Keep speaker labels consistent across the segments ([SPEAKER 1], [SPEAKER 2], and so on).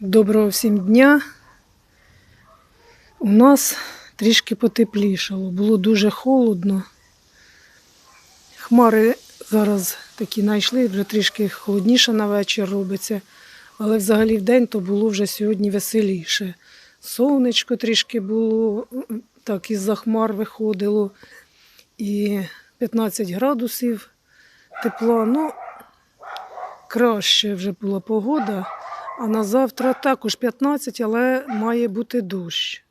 [SPEAKER 1] Доброго всім дня. У нас трішки потеплішало. Було дуже холодно. Хмари зараз такі знайшли, вже трішки холодніше на вечір робиться. Але взагалі в день то було вже сьогодні веселіше. Сонечко трішки було, так із-за хмар виходило. І 15 градусів тепла. Ну, краще вже була погода. А на завтра також 15, але має бути дощ.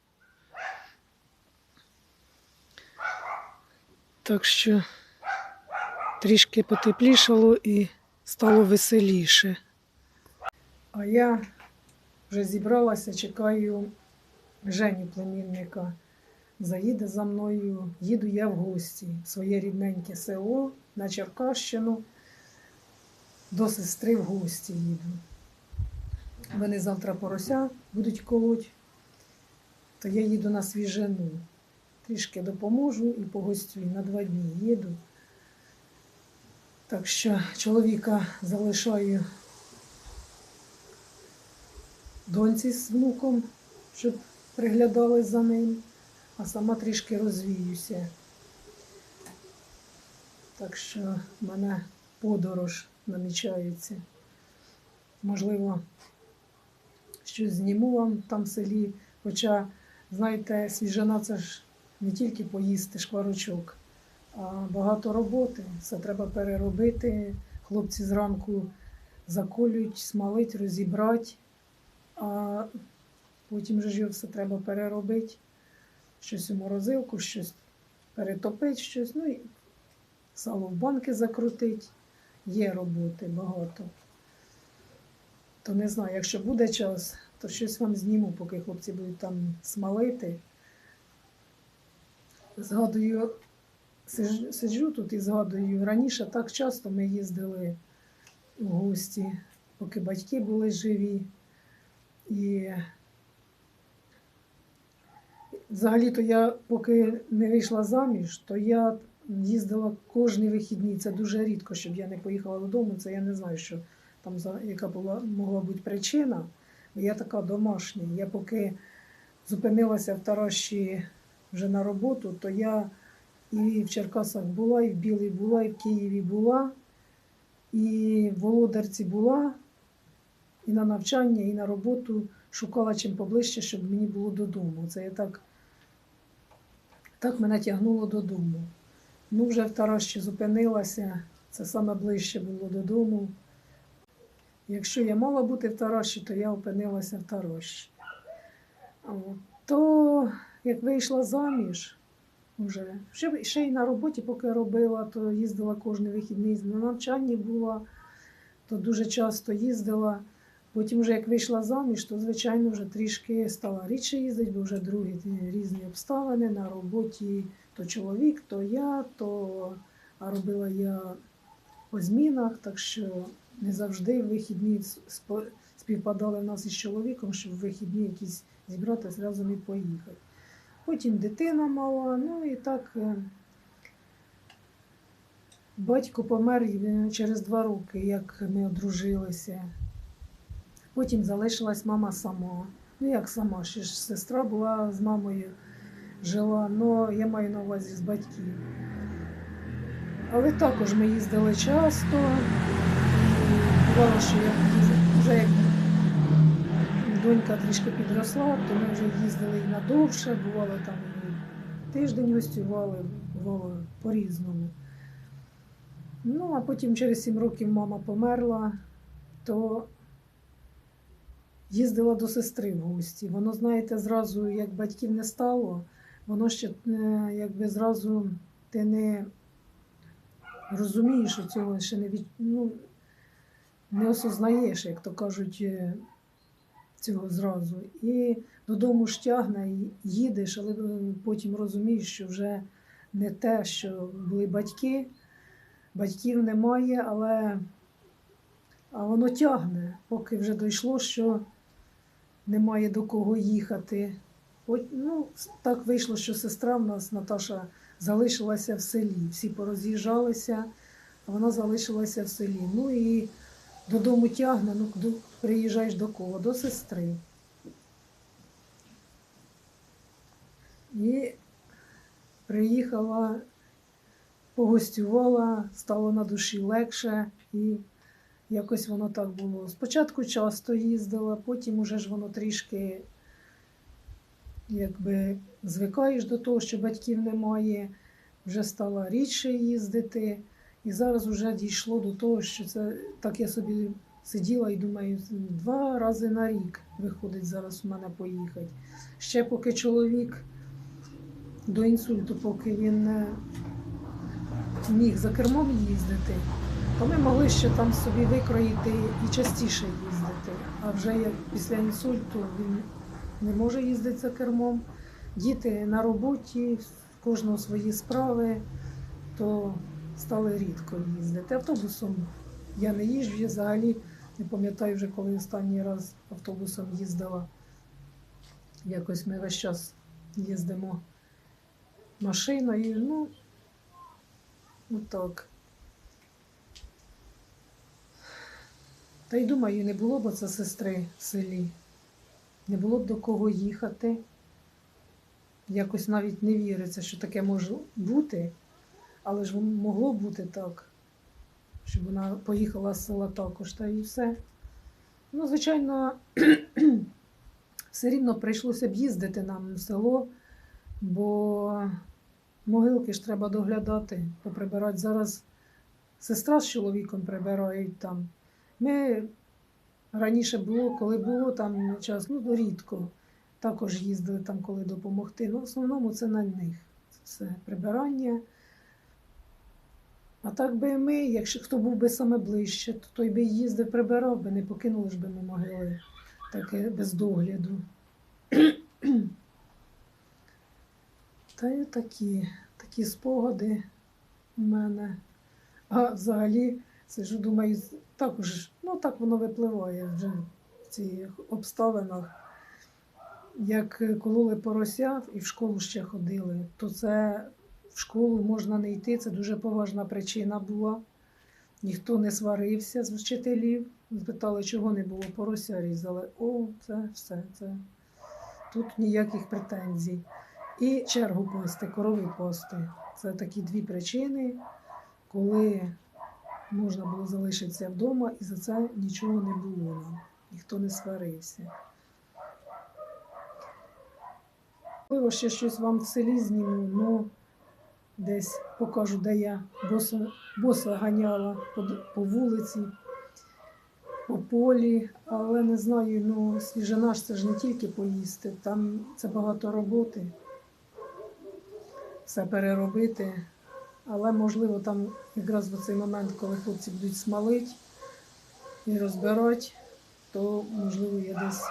[SPEAKER 1] Так що трішки потеплішало і стало веселіше. А я вже зібралася, чекаю Женю племінника. Заїде за мною, їду я в гості в своє рідненьке село на Черкащину. До сестри в гості їду. Вони завтра порося будуть колоть, то я їду на свіжину. Трішки допоможу і погостюю. На два дні їду. Так що чоловіка залишаю доньці з внуком, щоб приглядали за ним, а сама трішки розвіюся. Так що в мене подорож намічається. Можливо, щось зніму вам там в селі. Хоча, знаєте, свіжина це ж не тільки поїсти шкварочок, а багато роботи. Все треба переробити. Хлопці зранку заколюють, смалить, розібрати, а потім же ж його все треба переробити. Щось у морозилку, щось перетопити, щось, ну і сало в банки закрутить. Є роботи багато. То не знаю, якщо буде час, то щось вам зніму, поки хлопці будуть там смалити. Згадую, сиджу тут і згадую, раніше так часто ми їздили в гості, поки батьки були живі. І взагалі-то я, поки не вийшла заміж, то я їздила кожні вихідні. Це дуже рідко, щоб я не поїхала додому. Це я не знаю, що там яка була могла бути причина. Я така домашня. Я поки зупинилася в Тараші вже на роботу, то я і в Черкасах була, і в Білій була, і в Києві була, і в Володарці була, і на навчання, і на роботу шукала чим поближче, щоб мені було додому. Це я так, так мене тягнуло додому. Ну, вже в Тараші зупинилася, це саме ближче було додому. Якщо я мала бути в Тараші, то я опинилася в Тараші. То як вийшла заміж, вже, ще, ще й на роботі, поки робила, то їздила кожен вихідний, на навчанні була, то дуже часто їздила. Потім, вже як вийшла заміж, то, звичайно, вже трішки стала рідше їздити, бо вже другі різні обставини на роботі. То чоловік, то я, то а робила я по змінах, так що не завжди вихідні співпадали в нас із чоловіком, щоб в вихідні якісь зібратися разом і поїхати. Потім дитина мала, ну і так е, батько помер через два роки, як ми одружилися. Потім залишилась мама сама. Ну як сама, ще ж сестра була з мамою жила, але я маю на увазі з батьків. Але також ми їздили часто. Бувало, що я вже як донька трішки підросла, то ми вже їздили і надовше, бувало там і тиждень гостювали, бувало по-різному. Ну, а потім через сім років мама померла, то їздила до сестри в гості. Воно, знаєте, зразу, як батьків не стало, воно ще е, якби зразу ти не розумієш, що цього ще не від... ну, не осознаєш, як то кажуть, е, цього зразу. І додому ж тягне, їдеш, але е, потім розумієш, що вже не те, що були батьки, батьків немає, але а воно тягне, поки вже дійшло, що немає до кого їхати. От, ну, так вийшло, що сестра в нас, Наташа, залишилася в селі. Всі пороз'їжджалися, а вона залишилася в селі. Ну і додому тягне, ну приїжджаєш до кого? До сестри. І приїхала, погостювала, стало на душі легше і якось воно так було. Спочатку часто їздила, потім уже ж воно трішки якби звикаєш до того, що батьків немає, вже стала рідше їздити. І зараз вже дійшло до того, що це так я собі сиділа і думаю, два рази на рік виходить зараз у мене поїхати. Ще поки чоловік до інсульту, поки він не міг за кермом їздити, то ми могли ще там собі викроїти і частіше їздити. А вже як після інсульту він не може їздити за кермом, діти на роботі, в кожного свої справи, то стали рідко їздити. Автобусом я не їжджу, я взагалі не пам'ятаю вже, коли останній раз автобусом їздила. Якось ми весь час їздимо машиною. Ну, отак. Та й думаю, не було б це сестри в селі. Не було б до кого їхати. Якось навіть не віриться, що таке може бути. Але ж могло бути так, щоб вона поїхала з села також, та і все. Ну, звичайно, все рівно прийшлося б їздити нам в село, бо могилки ж треба доглядати, поприбирати. Зараз сестра з чоловіком прибирають там. Ми раніше було, коли було там час, ну рідко. Також їздили там, коли допомогти. Ну, в основному це на них. Це прибирання. А так би ми, якщо хто був би саме ближче, то той би їздив, прибирав би, не покинули ж би ми могили таке без догляду. Та й такі, такі спогади у мене. А взагалі, сижу, думаю, також, ну так воно випливає вже в цих обставинах. Як кололи порося і в школу ще ходили, то це в школу можна не йти, це дуже поважна причина була. Ніхто не сварився з вчителів. Питали, чого не було, порося різали. О, це все. Це. Тут ніяких претензій. І чергу пасти, корови пасти. Це такі дві причини, коли можна було залишитися вдома, і за це нічого не було. Ніхто не сварився. Можливо, ще щось вам в селі зніму, ну десь покажу, де я боса, боса ганяла по, по вулиці, по полі, але не знаю, ну свіжина ж це ж не тільки поїсти, там це багато роботи, все переробити. Але можливо там якраз в цей момент, коли хлопці будуть смалити і розбирати, то можливо я десь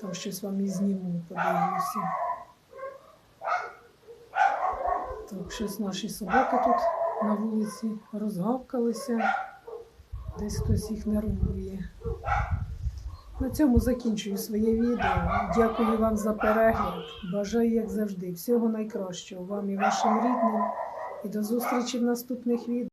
[SPEAKER 1] там щось вам і зніму, подивлюся. Щось наші собаки тут на вулиці розгавкалися, десь хтось їх нервує. На цьому закінчую своє відео. Дякую вам за перегляд. Бажаю, як завжди, всього найкращого вам і вашим рідним. І до зустрічі в наступних відео.